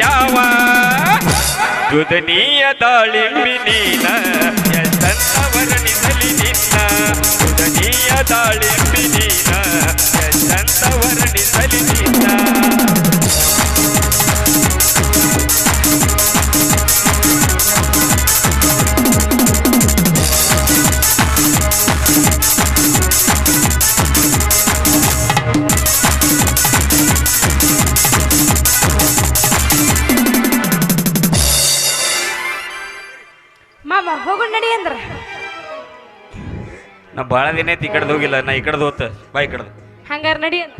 ಯಾವ ದುದನೀಯ ದಾಳಿಂಬಿ ನೀನ ಎಷ್ಟಂತ ವರ್ಣಿಸಲಿ ನಿನ್ನ ಗುದನೀಯ ದಾಳಿಂಬಿ ಮಾಮ ಹೋಗು ನಡಿ ಅಂದ್ರ. ನಾ ಭಾಳ ದಿನ ಐತಿ ಈ ಕಡೆದು ಹೋಗಿಲ್ಲ ನಾ ಈ ಕಡೆದು ಹೋತ ಬಾ ಈ ಕಡೆದು. ಹಂಗಾರ ನಡಿ ಅಂದ್ರ.